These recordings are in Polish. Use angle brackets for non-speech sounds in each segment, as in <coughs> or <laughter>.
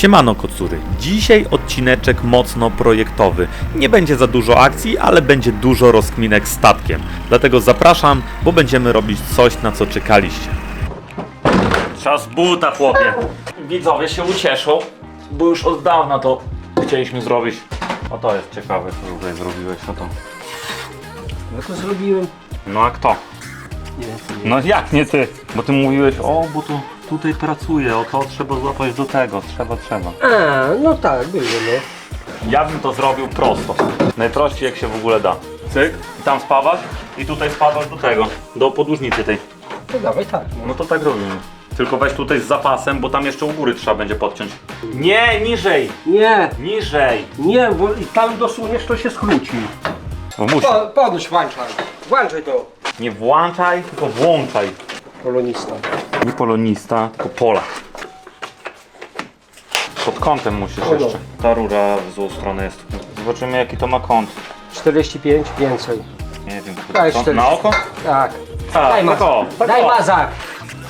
Siemano kocury, dzisiaj odcineczek mocno projektowy. Nie będzie za dużo akcji, ale będzie dużo rozkminek statkiem. Dlatego zapraszam, bo będziemy robić coś na co czekaliście. Czas buta chłopie. Widzowie się ucieszą, bo już od dawna to chcieliśmy zrobić. O to jest ciekawe, co tutaj zrobiłeś, o to. Ja to zrobiłem. No a kto? Nie, No jak nie ty? Bo ty mówiłeś, o bo tu tutaj pracuje, o to trzeba złapać do tego, trzeba, trzeba. A, no tak, było, no. Ja bym to zrobił prosto. Najprościej jak się w ogóle da. Cyk, i tam spawasz i tutaj spawasz do tego, do podłużnicy tej. To dawaj tak. No. No to tak robimy. Tylko weź tutaj z zapasem, bo tam jeszcze u góry trzeba będzie podciąć. Nie, niżej, Nie, niżej. nie, bo i tam dosuniesz, to się skróci. Bo musi. Po, podnoś, włączaj. Włączaj to. Nie włączaj, tylko włączaj. Polonista. Nie polonista, tylko Polak. Pod kątem musisz jeszcze. Ta rura w złą stronę jest. Zobaczymy jaki to ma kąt. 45, więcej. Nie wiem, Daj co? 40. Na oko? Tak. A, Daj tak o, mazak. tak Daj o. mazak.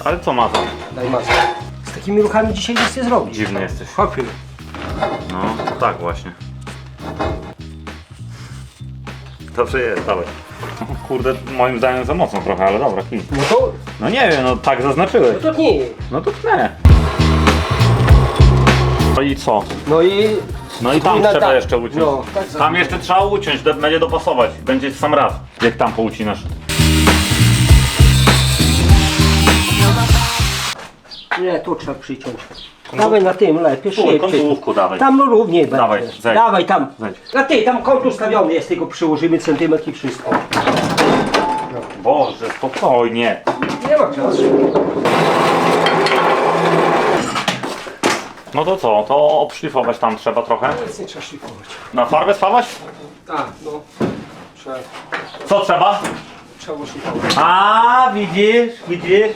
Ale co ma to? Daj mazak. Z takimi ruchami dzisiaj nic nie zrobić. Dziwny jesteś. Hopy. No, to tak właśnie. Dobrze jest, dawaj. <laughs> Kurde, moim zdaniem za mocno trochę, ale dobra, kij. No to, No nie wiem, no tak zaznaczyłeś. no to nie. No to nie. No i co? No i... No i tam I na trzeba tak. jeszcze uciąć. No, tak tam zrobię. jeszcze trzeba uciąć, do- będzie dopasować. Będzie sam raz, jak tam poucinasz. Nie, tu trzeba przyciąć. Dawaj na tym lepiej, Tu, szybciej. końcówku dawaj. Tam no równiej będzie. Dawaj, zejdź. Dawaj tam. Zejdź. A ty, tam kąt ustawiony jest, tylko przyłożymy centymetr i wszystko. Boże, spokojnie. Nie ma czasu. No to co, to obszlifować tam trzeba trochę. Nic nie trzeba szlifować. Na farbę spawać? Tak, no. Trzeba, Co trzeba? trzeba szlifować. A, widzisz, widzisz?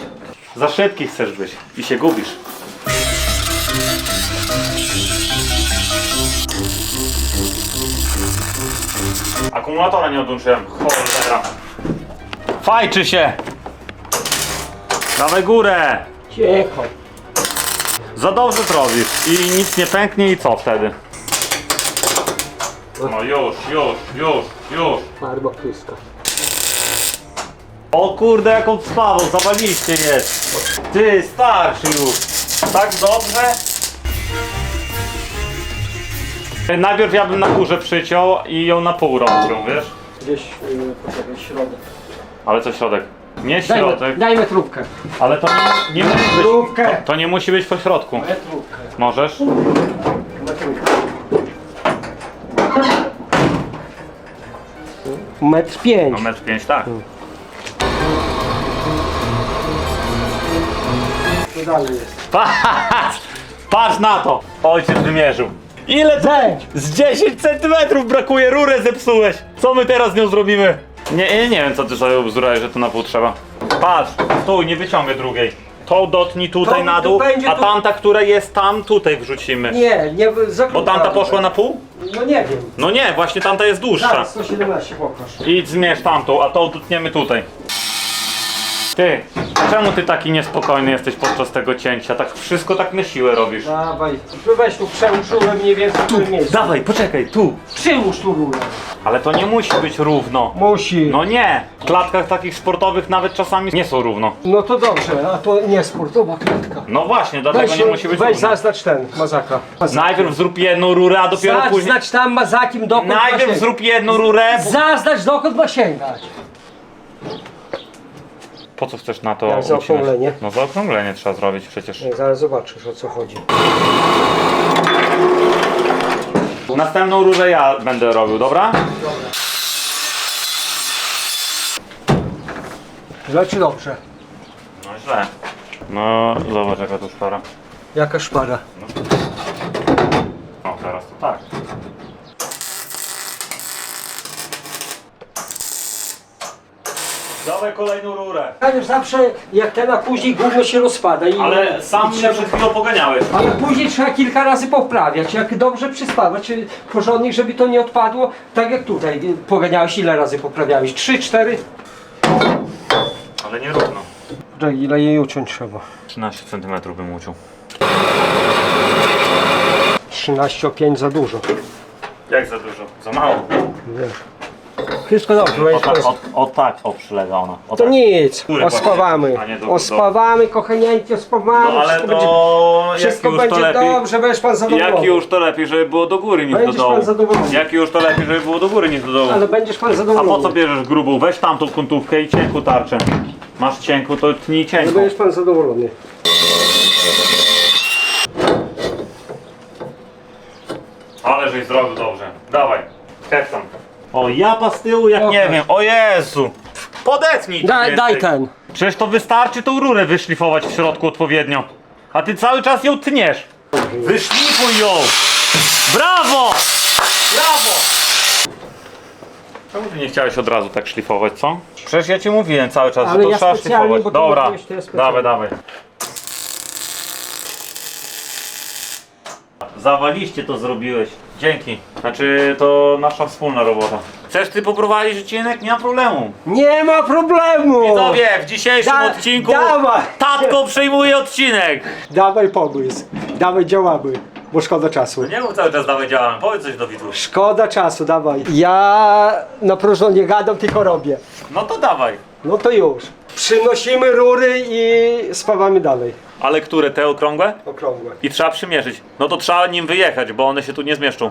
Za szybki chcesz być i się gubisz. Akumulatora nie odłączyłem. Cholera. Fajczy się! Dawaj górę! Cicho. Za dobrze zrobisz i nic nie pęknie i co wtedy? No już, już, już, już. Farba pryska. O kurde, jaką spawą, zawaliście jest. Ty, starszy już. Tak dobrze? Najpierw ja bym na górze przyciął i ją na pół robił, wiesz? Gdzieś, yy, poczekaj, środek. Ale co środek? Nie Daj, środek, daj metrówkę. ale to nie, nie musi być, to, to nie musi być po środku. Metrówkę. Możesz? Metrówkę. Metr pięć. No metr pięć, tak. To dalej jest. Patrz! Patrz na to! Ojciec wymierzył. Ile to? Zejdź. Z 10 centymetrów brakuje, rurę zepsułeś! Co my teraz z nią zrobimy? Nie, nie, nie wiem co ty sobie bzdurałeś, że to na pół trzeba. Patrz, stój, nie wyciągaj drugiej. Tą dotnij tutaj To na dół, będzie a tu- tamta, która jest tam, tutaj wrzucimy. Nie, nie Bo zakładam. tamta poszła na pół? No nie wiem. No nie, właśnie tamta jest dłuższa. Zaraz, 117 pokaż. Idź zmierz tamtą, a tą tutniemy tutaj. Ty, czemu ty taki niespokojny jesteś podczas tego cięcia? Tak wszystko tak na siłę robisz. Dawaj. Tu Weź tu przełóż rurę mniej więcej w którym miejscu. Dawaj, poczekaj, tu. Przyłóż tu rurę. Ale to nie musi być równo. Musi. No. Nie! W klatkach takich sportowych nawet czasami nie są równo. no to dobrze, a to nie sportowa klatka. No właśnie, dlatego Weź, nie musi być weź równo. zaznacz ten, mazaka. Najpierw zrób jedną rurę, a dopiero później... Zaznacz tam mazakiem dokąd ma Najpierw sięgać. zrób jedną rurę. Zaznacz dokąd ma sięgać. Po co chcesz na to Jak ucinać? zaokrąglenie. No zaokrąglenie trzeba zrobić przecież. Nie, zaraz zobaczysz o co chodzi. Następną rurę ja będę robił, dobra? Źle czy dobrze? No źle. No zobacz jaka tu szpara. Jaka szpara? O, teraz to tak. Dawaj kolejną rurę. Już zawsze jak ten, a później gówno się rozpada. I, Ale sam i mnie przed chwilą poganiałeś. ale później trzeba kilka razy poprawiać. Jak dobrze przyspawać, porządnie, żeby to nie odpadło. Tak jak tutaj. Poganiałeś ile razy poprawiałeś? Trzy, cztery? Ale nie równo. Ile jej uciąć trzeba? 13 cm bym uciął. 13,5 za dużo. Jak za dużo? Za mało. Wiesz. Wszystko dobrze, O, będziesz tak, pan- o, o tak, o przylega ona. O, To tak. nic, ospawamy. właśnie, a nie do- do- Ospawamy, kochanięcie, ospawamy. No ale wszystko będzie, to jak wszystko już to będzie lepiej. dobrze, będziesz pan zadowolony. Jak już to lepiej, żeby było do góry niż Będziesz do dołu. pan zadowolony. Jak już to lepiej, żeby było do góry niż do dołu. Ale będziesz pan A zadowolony. po co bierzesz grubą? Weź tamtą kątówkę i cienku tarczę. Masz cienku, to tnij Ale cienką. będziesz pan zadowolony. Ale żeś zrobił dobrze. O, japa z tyłu jak nie wiem. O Jezu. Podetnij Daj, więcej. daj ten. Przecież to wystarczy tą rurę wyszlifować w środku odpowiednio. A ty cały czas ją tniesz. Wyszlifuj ją! Brawo! Brawo! Czemu ty nie chciałeś od razu tak szlifować, co? Przecież ja ci mówiłem cały czas, Ale że to ja trzeba specjalnie, szlifować. bo ty Dobra, mówiłeś, to ja specjalnie. dawaj, dawaj. Zawaliście to zrobiłeś. Dzięki. Znaczy, to nasza wspólna robota. Chcesz ty poprowadzić odcinek? Nie ma problemu. Nie ma problemu! Widzowie, w dzisiejszym Da- odcinku dawaj. tatko przejmuje odcinek. Dawaj pomysł, dawaj działamy, bo szkoda czasu. Nie mów cały czas dawaj działamy, powiedz coś do widzów. Szkoda czasu, dawaj. Ja na próżno nie gadam, tylko robię. No to dawaj. No to już. Przynosimy rury i spawamy dalej. Ale które, te okrągłe? Okrągłe. I trzeba przymierzyć. No to trzeba nim wyjechać, bo one się tu nie zmieszczą.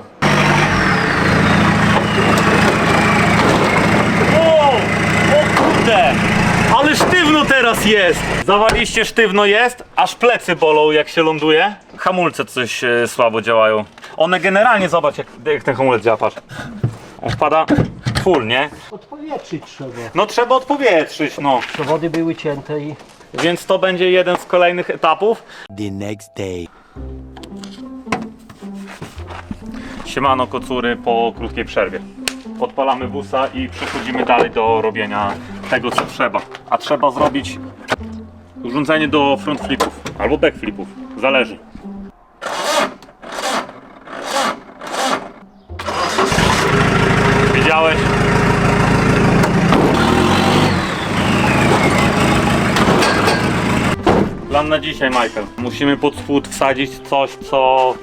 Wow! O kurde! Ale sztywno teraz jest! Zawaliście sztywno jest, aż plecy bolą jak się ląduje. Hamulce coś e, słabo działają. One generalnie, zobacz jak, jak ten hamulec działa, patrz. On wpada full, nie? Odpowietrzyć trzeba. No trzeba odpowietrzyć, no. Przewody były cięte i... Więc to będzie jeden z kolejnych etapów. the next day. Siemano kocury po krótkiej przerwie. Odpalamy busa i przechodzimy dalej do robienia tego co trzeba. A trzeba zrobić urządzenie do front flipów albo back flipów. Zależy. Widziałeś? Na dzisiaj, Michael. Musimy pod spód wsadzić coś, co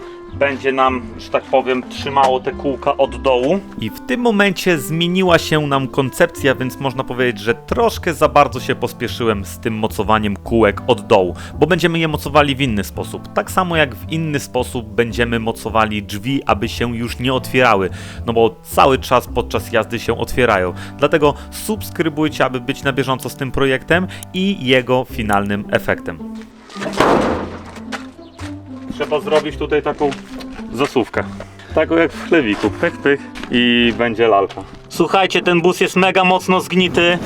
będzie nam, że tak powiem, trzymało te kółka od dołu. I w tym momencie zmieniła się nam koncepcja, więc można powiedzieć, że troszkę za bardzo się pospieszyłem z tym mocowaniem kółek od dołu, bo będziemy je mocowali w inny sposób. Tak samo jak w inny sposób będziemy mocowali drzwi, aby się już nie otwierały, no bo cały czas podczas jazdy się otwierają. Dlatego subskrybujcie, aby być na bieżąco z tym projektem i jego finalnym efektem. Trzeba zrobić tutaj taką zasuwkę. Taką jak w chlewiku. Pyk, pyk i będzie lalka. Słuchajcie, ten bus jest mega mocno zgnity,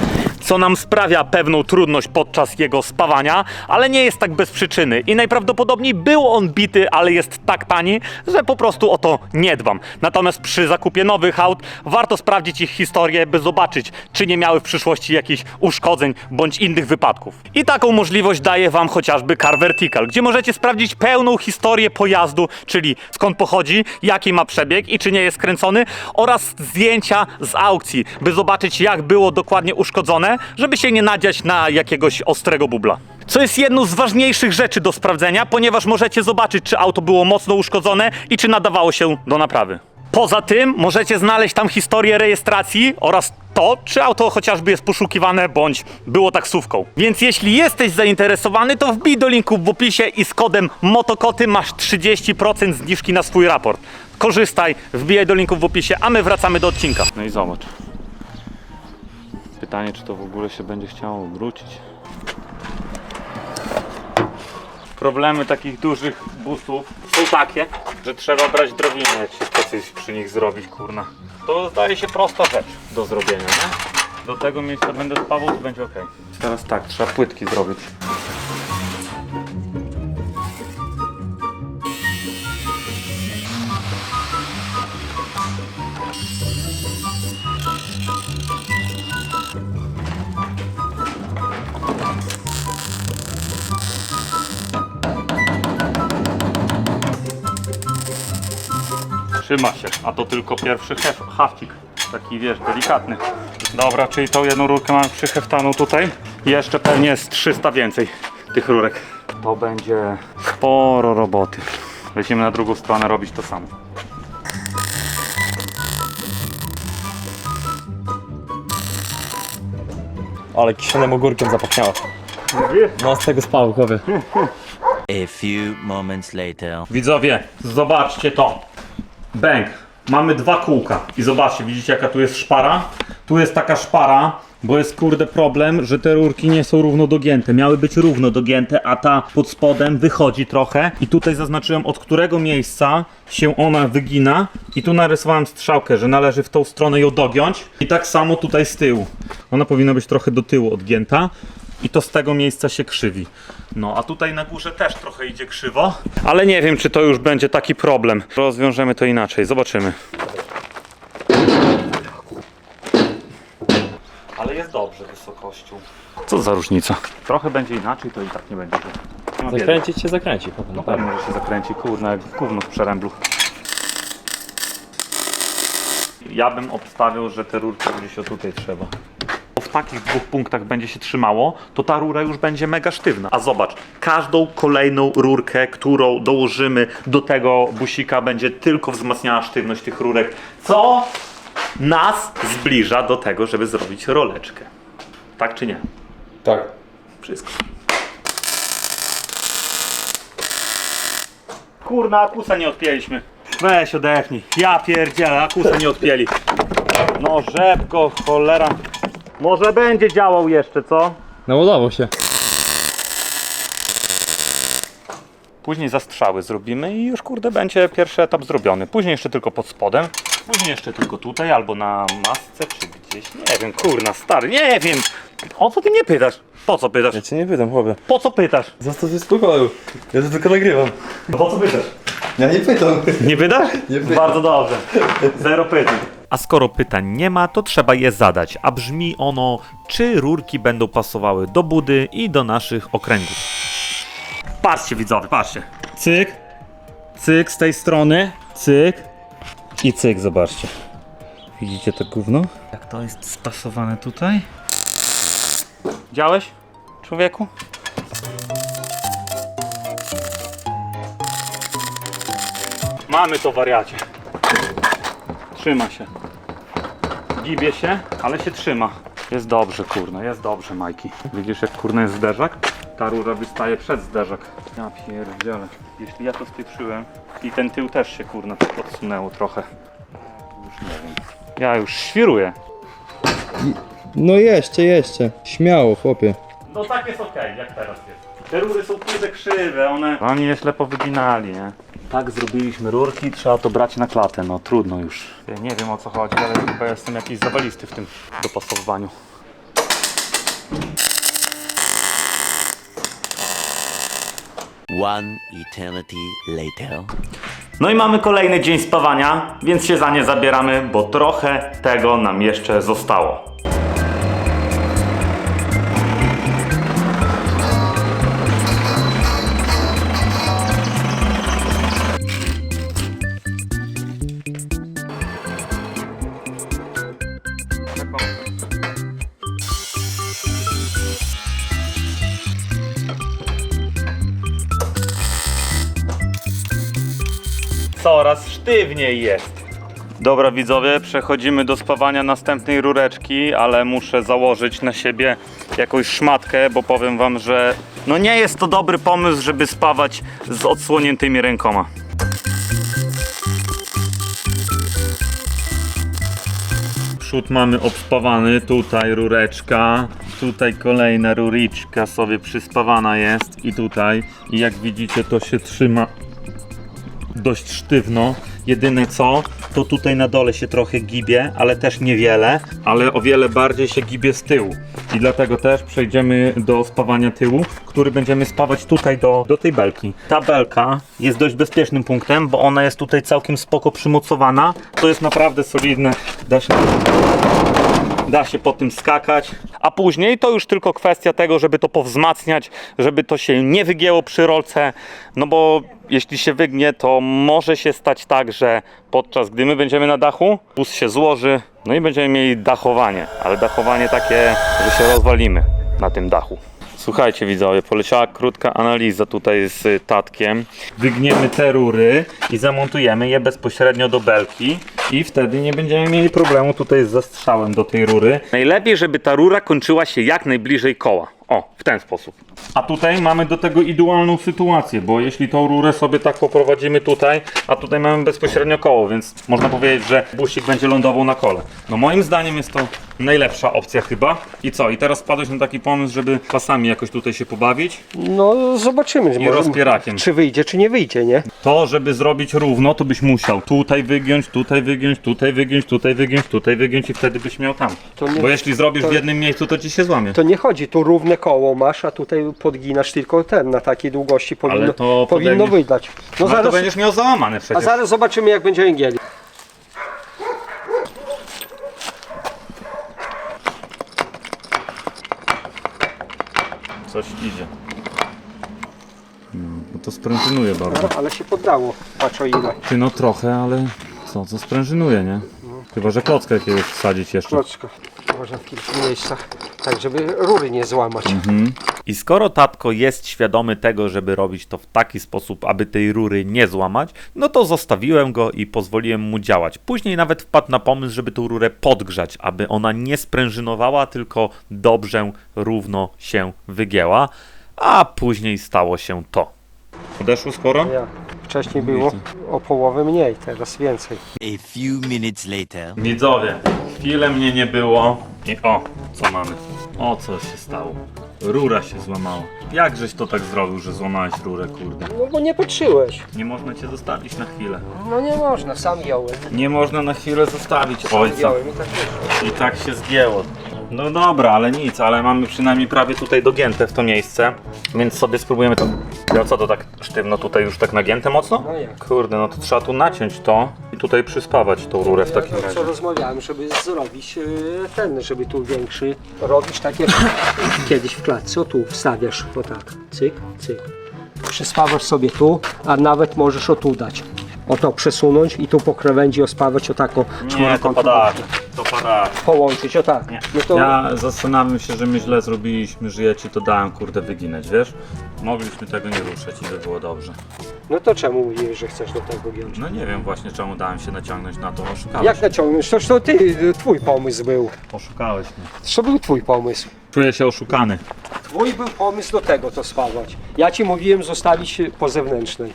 co nam sprawia pewną trudność podczas jego spawania, ale nie jest tak bez przyczyny. I najprawdopodobniej był on bity, ale jest tak tani, że po prostu o to nie dbam. Natomiast przy zakupie nowych aut warto sprawdzić ich historię, by zobaczyć, czy nie miały w przyszłości jakichś uszkodzeń bądź innych wypadków. I taką możliwość daje Wam chociażby Car Vertical, gdzie możecie sprawdzić pełną historię pojazdu, czyli skąd pochodzi, jaki ma przebieg i czy nie jest kręcony, oraz zdjęcia z aukcji, by zobaczyć jak było dokładnie uszkodzone, żeby się nie nadziać na jakiegoś ostrego bubla. Co jest jedną z ważniejszych rzeczy do sprawdzenia, ponieważ możecie zobaczyć, czy auto było mocno uszkodzone i czy nadawało się do naprawy. Poza tym możecie znaleźć tam historię rejestracji oraz to, czy auto chociażby jest poszukiwane bądź było taksówką. Więc jeśli jesteś zainteresowany, to wbij do linku w opisie i z kodem MOTOKOTY masz 30% zniżki na swój raport. Korzystaj, wbijaj do linku w opisie, a my wracamy do odcinka. No i zobacz. Pytanie, czy to w ogóle się będzie chciało wrócić. Problemy takich dużych busów są takie, że trzeba brać drobinę, jak się chce coś przy nich zrobić, kurna. To zdaje się prosta rzecz do zrobienia, nie? Do tego miejsca będę spawał, to będzie ok. Teraz tak, trzeba płytki zrobić. Trzyma się, a to tylko pierwszy hef, hafcik. Taki wiesz, delikatny. Dobra, czyli tą jedną rurkę mamy przyheftaną tutaj. I jeszcze pewnie z 300 więcej tych rurek. To będzie sporo roboty. Lecimy na drugą stronę robić to samo. Ale kiszonym ogórkiem zapachniało. No z tego spał głowy. A few moments later. Widzowie, zobaczcie to. Bęk. Mamy dwa kółka. I zobaczcie, widzicie jaka tu jest szpara? Tu jest taka szpara, bo jest kurde problem, że te rurki nie są równo dogięte. Miały być równo dogięte, a ta pod spodem wychodzi trochę. I tutaj zaznaczyłem od którego miejsca się ona wygina. I tu narysowałem strzałkę, że należy w tą stronę ją dogiąć. I tak samo tutaj z tyłu. Ona powinna być trochę do tyłu odgięta i to z tego miejsca się krzywi. No, a tutaj na górze też trochę idzie krzywo. Ale nie wiem, czy to już będzie taki problem. Rozwiążemy to inaczej, zobaczymy. Ale jest dobrze wysokością. Co za różnica? Trochę będzie inaczej, to i tak nie będzie. Nie ma biedy. Zakręcić się zakręci potem, No na pewno. pewnie, że się zakręci, kurna, jak gówno w przeręblu. Ja bym obstawiał, że te rurki gdzieś o tutaj trzeba. Takich dwóch punktach będzie się trzymało, to ta rura już będzie mega sztywna. A zobacz, każdą kolejną rurkę, którą dołożymy do tego busika, będzie tylko wzmacniała sztywność tych rurek, co nas zbliża do tego, żeby zrobić roleczkę. Tak czy nie? Tak. Wszystko. Kurna, akusa nie odpięliśmy. Weź odepnij. Ja pierdzielę, akusa nie odpięli. No rzepko, cholera. Może będzie działał jeszcze, co? Naładował się. Później zastrzały zrobimy i już kurde będzie pierwszy etap zrobiony. Później jeszcze tylko pod spodem. Później jeszcze tylko tutaj albo na masce czy gdzieś. Nie wiem, kurna, stary, nie wiem. O co ty mnie pytasz? Po co pytasz? Ja cię nie pytam, chłopie. Po co pytasz? Zostaw się spokoju. Ja to tylko nagrywam. Po co pytasz? Ja nie pytam. Nie pytasz? Nie pytam. Bardzo dobrze. Zero pytań. A skoro pytań nie ma, to trzeba je zadać, a brzmi ono, czy rurki będą pasowały do budy i do naszych okręgów. Patrzcie widzowie, patrzcie. Cyk, cyk z tej strony, cyk i cyk, zobaczcie. Widzicie to gówno? Jak to jest spasowane tutaj? Widziałeś, człowieku? Mamy to wariacie. Trzyma się. Gibie się, ale się trzyma. Jest dobrze, kurna, jest dobrze, Majki. Widzisz, jak kurna jest zderzak? Ta rura wystaje przed zderzak. Ja pierdzielę. Jeśli ja to spieprzyłem i ten tył też się, kurna, tak odsunęło trochę. Już nie wiem. Ja już świruję. No jeszcze, jeszcze. Śmiało, chłopie. No tak jest okej, jak teraz jest. Te rury są kurde krzywe, one... Oni je źle powyginali, nie? Tak zrobiliśmy rurki, trzeba to brać na klatę, no trudno już. Ja nie wiem o co chodzi, ale chyba jestem jakiś zawalisty w tym dopasowywaniu. One eternity later. No i mamy kolejny dzień spawania, więc się za nie zabieramy, bo trochę tego nam jeszcze zostało. Sztywniej jest. Dobra widzowie, przechodzimy do spawania następnej rureczki, ale muszę założyć na siebie jakąś szmatkę, bo powiem wam, że no nie jest to dobry pomysł, żeby spawać z odsłoniętymi rękoma. Przód mamy obspawany, tutaj rureczka, tutaj kolejna ruriczka sobie przyspawana jest i tutaj. I jak widzicie to się trzyma dość sztywno. Jedyne co, to tutaj na dole się trochę gibie, ale też niewiele, ale o wiele bardziej się gibie z tyłu. I dlatego też przejdziemy do spawania tyłu, który będziemy spawać tutaj do, do tej belki. Ta belka jest dość bezpiecznym punktem, bo ona jest tutaj całkiem spoko przymocowana. To jest naprawdę solidne. Da się da się po tym skakać. A później to już tylko kwestia tego, żeby to powzmacniać, żeby to się nie wygięło przy rolce, no bo jeśli się wygnie, to może się stać tak, że podczas gdy my będziemy na dachu, bus się złoży, no i będziemy mieli dachowanie, ale dachowanie takie, że się rozwalimy na tym dachu. Słuchajcie widzowie, poleciała krótka analiza tutaj z tatkiem. Wygniemy te rury i zamontujemy je bezpośrednio do belki i wtedy nie będziemy mieli problemu tutaj z zastrzałem do tej rury. Najlepiej, żeby ta rura kończyła się jak najbliżej koła. O, w ten sposób. A tutaj mamy do tego idealną sytuację, bo jeśli tą rurę sobie tak poprowadzimy tutaj, a tutaj mamy bezpośrednio koło, więc można powiedzieć, że busik będzie lądował na kole. No moim zdaniem jest to najlepsza opcja chyba. I co? I teraz spadłeś na taki pomysł, żeby pasami jakoś tutaj się pobawić? No zobaczymy. I rozpierakiem. Czy wyjdzie, czy nie wyjdzie, nie? To, żeby zrobić równo, to byś musiał tutaj wygiąć, tutaj wygiąć, tutaj wygiąć, tutaj wygiąć, tutaj wygiąć i wtedy byś miał tam. To nie- Bo jeśli zrobisz to- w jednym miejscu, to ci się złamie. To nie chodzi, tu równe koło masz, a tutaj podginasz tylko ten, na takiej długości powinno, to powinno podejmie- wydać. No No to zaraz, będziesz miał załamane a przecież. zaraz zobaczymy jak będzie Engieli. Coś idzie. No to sprężynuje bardzo. No, ale się poddało, patrz o ile. Ty no trochę, ale co, co sprężynuje, nie? Chyba, że klockę jakiegoś wsadzić jeszcze. Klocka. Można w kilku miejscach, tak żeby rury nie złamać. I skoro tatko jest świadomy tego, żeby robić to w taki sposób, aby tej rury nie złamać, no to zostawiłem go i pozwoliłem mu działać. Później nawet wpadł na pomysł, żeby tą rurę podgrzać, aby ona nie sprężynowała, tylko dobrze, równo się wygięła, a później stało się to. Odeszło sporo? Ja. Wcześniej było o połowę mniej, teraz więcej. A few minutes later. Widzowie, chwilę mnie nie było i o, co mamy? O, co się stało? Rura się złamała. Jakżeś to tak zrobił, że złamałeś rurę, kurde? No bo nie patrzyłeś. Nie można cię zostawić na chwilę. No nie można, sam jąłem. Nie można na chwilę zostawić ojca. Jąłem i tak wyszło. I tak się zgięło. No dobra, ale nic, ale mamy przynajmniej prawie tutaj dogięte w to miejsce, więc sobie spróbujemy to. No co to tak sztywno tutaj już tak nagięte mocno? No jak? Kurde, no to trzeba tu naciąć to i tutaj przyspawać tą rurę w takim Ja razie. co rozmawiałem, żeby zrobić e, ten, żeby tu większy. Robisz tak jak <coughs> kiedyś w klatce, o tu wstawiasz, o tak, cyk, cyk. Przyspawasz sobie tu, a nawet możesz o tu dać. O to przesunąć i tu po krawędzi ospawać o taką Nie, to czworokątną pada. boczkę. To pada. Połączyć, o tak. No to Ja zastanawiam się, że my źle zrobiliśmy, że ja ci to dałem kurde wyginać, wiesz? Mogliśmy tego nie ruszać i by było dobrze. No to czemu mówiłeś, że chcesz do tego giąć? No nie wiem właśnie czemu dałem się naciągnąć na to, oszukałeś. Jak naciągnąć? Toż to ty, twój pomysł był. Oszukałeś mnie. To był twój pomysł. Czuję się oszukany. Twój był pomysł do tego to spawać. Ja ci mówiłem zostawić po zewnętrznej.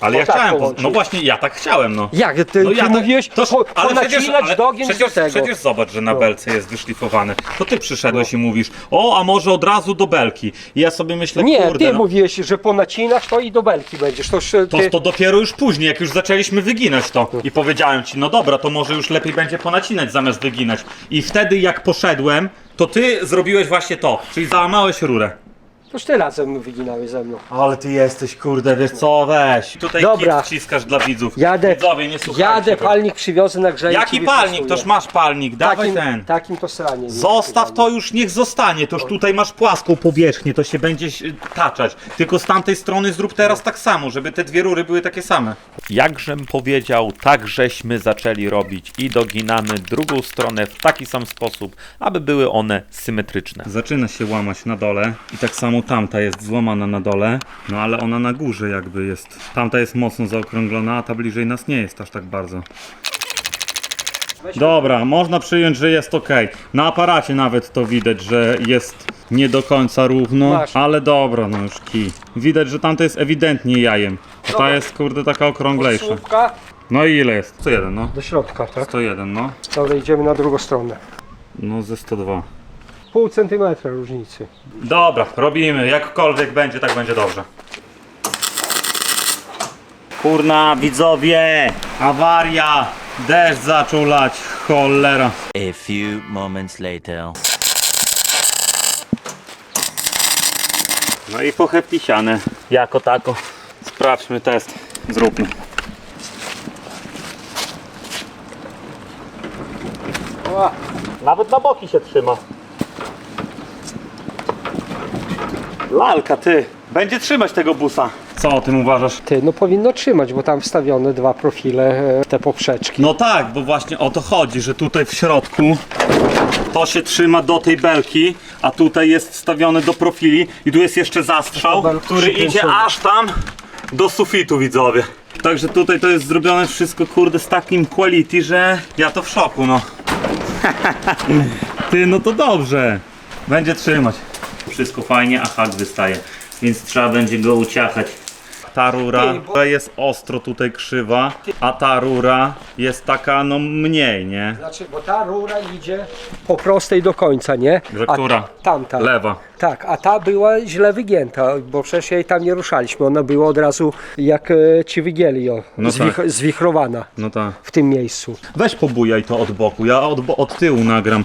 Ale ja tak chciałem, po... połączyć. no właśnie ja tak chciałem, no. Jak ty, No ty ja tak, mówiłeś toż, po, ale przecież, ale przecież, tego. przecież zobacz, że na No. belce jest wyszlifowane. To ty przyszedłeś i mówisz, o, a może od razu do belki. I ja sobie myślę, Nie, kurde, ty no, mówiłeś, że ponacinasz to i do belki będziesz. Toż ty... to, to dopiero już później, jak już zaczęliśmy wyginać to. I powiedziałem ci, no dobra, to może już lepiej będzie ponacinać zamiast wyginać. I wtedy jak poszedłem, to ty zrobiłeś właśnie to, czyli załamałeś rurę. Toż ty razem wyginałeś ze mną. Ale ty jesteś, kurde, wiesz co, weź. Tutaj Dobra. kit wciskasz dla widzów. Jadę, Widzowie, nie słuchajcie jadę go. palnik przywiozę na grzeje. Jaki palnik? Toż masz palnik, dawaj takim, ten. Takim to sranie. Zostaw to już, niech zostanie. Toż tutaj masz płaską powierzchnię, to się będzie taczać. Tylko z tamtej strony zrób teraz tak samo, żeby te dwie rury były takie same. Jakżem powiedział, tak żeśmy zaczęli robić i doginamy drugą stronę w taki sam sposób, aby były one symetryczne. Zaczyna się łamać na dole i tak samo tamta jest złamana na dole, no ale ona na górze jakby jest. Tamta jest mocno zaokrąglona, a ta bliżej nas nie jest aż tak bardzo. Dobra, można przyjąć, że jest ok. Na aparacie nawet to widać, że jest nie do końca równo, ale dobra, no już kij. Widać, że tamto jest ewidentnie jajem. Ta Dobra. jest kurde taka okrąglejsza. Słupka No i ile jest? 101, no. do środka, tak? 101, no. Dobra, idziemy na drugą stronę. No ze 102. Pół centymetra różnicy. Dobra, robimy. Jakkolwiek będzie, tak będzie dobrze. Kurna, widzowie! Awaria! Deszcz zaczął lać, cholera. A few moments later. No i pocheptisiane. Jako tako. Sprawdźmy test. Zróbmy. Nawet na boki się trzyma. Lalka, ty. Będzie trzymać tego busa. Co o tym uważasz? ty, no powinno trzymać, bo tam wstawione dwa profile, e, te poprzeczki. No tak, bo właśnie o to chodzi, że tutaj w środku To się trzyma do tej belki, a tutaj jest wstawiony do profili i tu jest jeszcze zastrzał, który idzie aż tam do sufitu widzowie. Także tutaj to jest zrobione wszystko kurde z takim quality, że ja to w szoku no. <laughs> Ty, no to dobrze. Będzie trzymać. Wszystko fajnie, a hak wystaje. Więc trzeba będzie go uciachać. Ta rura jest ostro tutaj krzywa, a ta rura jest taka no mniej, nie? Znaczy, bo ta rura idzie po prostej do końca, nie? Że A która? Tamta. Lewa. Tak, a ta była źle wygięta, bo przecież jej tam nie ruszaliśmy. Ona była od razu jak e, ci wygięli, o, No zwich- tak. zwichrowana No tak. w tym miejscu. Weź pobujaj to od boku, ja od, bo- od tyłu nagram.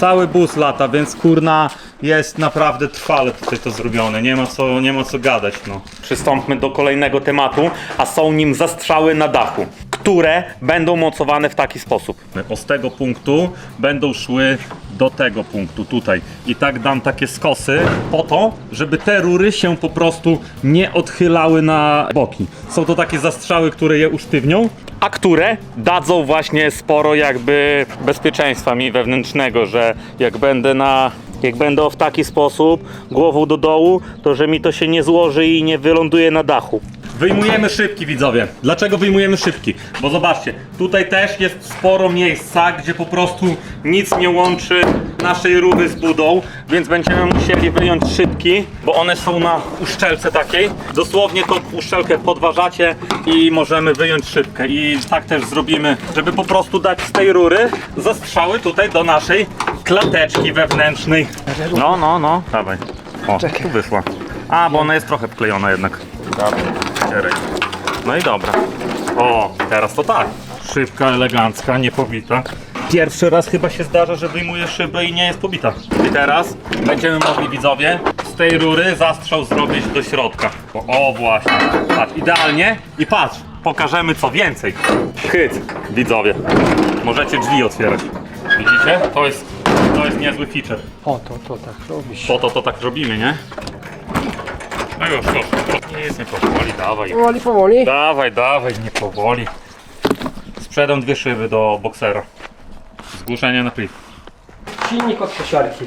Cały bus lata, więc kurna jest naprawdę trwale tutaj to zrobione. Nie ma co, nie ma co gadać, no. Przystąpmy do kolejnego tematu, a są nim zastrzały na dachu, które będą mocowane w taki sposób. Z tego punktu będą szły do tego punktu tutaj. I tak dam takie skosy po to, żeby te rury się po prostu nie odchylały na boki. Są to takie zastrzały, które je usztywnią, a które dadzą właśnie sporo jakby bezpieczeństwa mi wewnętrznego, że jak będę na jak będę w taki sposób głową do dołu, to że mi to się nie złoży i nie wyląduje na dachu. Wyjmujemy szybki widzowie. Dlaczego wyjmujemy szybki? Bo zobaczcie, tutaj też jest sporo miejsca, gdzie po prostu nic nie łączy naszej rury z budą, więc będziemy musieli wyjąć szybki, bo one są na uszczelce takiej. Dosłownie tą uszczelkę podważacie i możemy wyjąć szybkę. I tak też zrobimy, żeby po prostu dać z tej rury zastrzały tutaj do naszej klateczki wewnętrznej. No, no, no, dawaj. O, tu wyszła. A, bo ona jest trochę wklejona jednak. Dawaj, No i dobra. O, teraz to tak. Szybka, elegancka, niepobita. Pierwszy raz chyba się zdarza, że wyjmuję szybę i nie jest pobita. I teraz będziemy mogli widzowie z tej rury zastrzał zrobić do środka. O, o właśnie. Patrz, idealnie. I patrz, pokażemy co więcej. Hyc, widzowie. Możecie drzwi otwierać. Widzicie? To jest, to jest niezły feature. O, to, to tak robi się. Po to to tak robimy, nie? No już, już. Nie jest nie powoli, dawaj. Powoli, powoli. Dawaj, dawaj, nie powoli. Sprzedam dwie szyby do boksera. Zgłuszenie na priv. Silnik od kosiarki.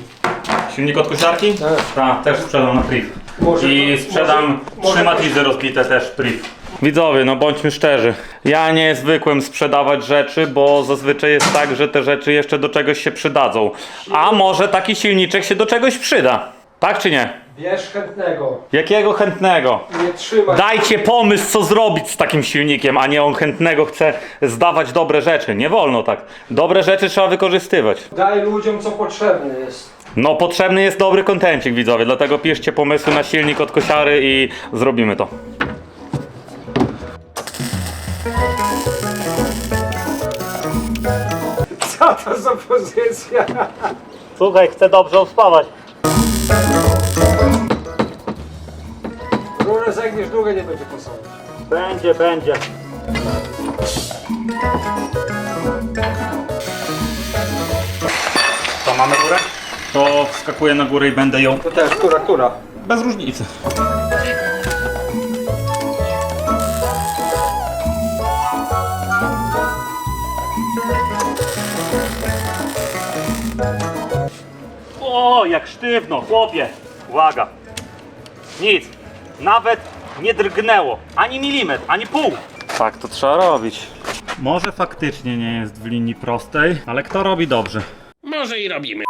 Silnik od kosiarki? Tak. Tak, też sprzedam na priv. Może I to- sprzedam może- może trzy to- matrizy rozbite też priv. Widzowie, no bądźmy szczerzy. Ja nie zwykłem sprzedawać rzeczy, bo zazwyczaj jest tak, że te rzeczy jeszcze do czegoś się przydadzą. A może taki silniczek się do czegoś przyda. Tak czy nie? Bierz chętnego. Jakiego chętnego? Nie trzymaj. Dajcie pomysł, co zrobić z takim silnikiem, a nie on chętnego chce zdawać dobre rzeczy. Nie wolno tak. Dobre rzeczy trzeba wykorzystywać. Daj ludziom co potrzebne jest. No, potrzebny jest dobry kontencik, widzowie, dlatego piszcie pomysły na silnik od kosiary i zrobimy to. Co to za pozycja? Słuchaj, chcę dobrze uspawać. Rurę zagniesz długo nie będzie pasować. Będzie, będzie. To mamy górę? To wskakuję na górę i będę ją To też, która, która? bez różnicy. O, jak sztywno, chłopie. Uwaga. Nic. Nawet nie drgnęło. Ani milimetr, ani pół. Tak to trzeba robić. Może faktycznie nie jest w linii prostej, ale kto robi dobrze? Może i robimy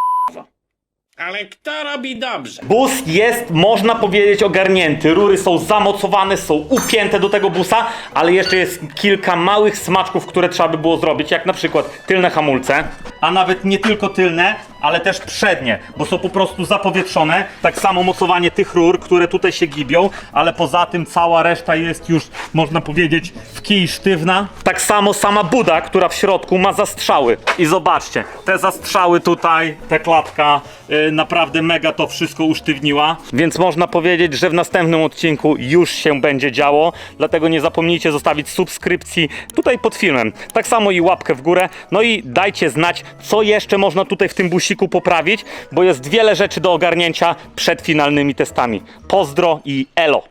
ale kto robi dobrze? Bus jest, można powiedzieć, ogarnięty. Rury są zamocowane, są upięte do tego busa, ale jeszcze jest kilka małych smaczków, które trzeba by było zrobić, jak na przykład tylne hamulce, a nawet nie tylko tylne, ale też przednie, bo są po prostu zapowietrzone. Tak samo mocowanie tych rur, które tutaj się gibią, ale poza tym cała reszta jest już, można powiedzieć, w kij sztywna. Tak samo sama buda, która w środku ma zastrzały. I zobaczcie, te zastrzały tutaj, ta klatka y, naprawdę mega to wszystko usztywniła. Więc można powiedzieć, że w następnym odcinku już się będzie działo. Dlatego nie zapomnijcie zostawić subskrypcji tutaj pod filmem. Tak samo i łapkę w górę. No i dajcie znać, co jeszcze można tutaj w tym busiku poprawić, bo jest wiele rzeczy do ogarnięcia przed finalnymi testami. Pozdro i elo!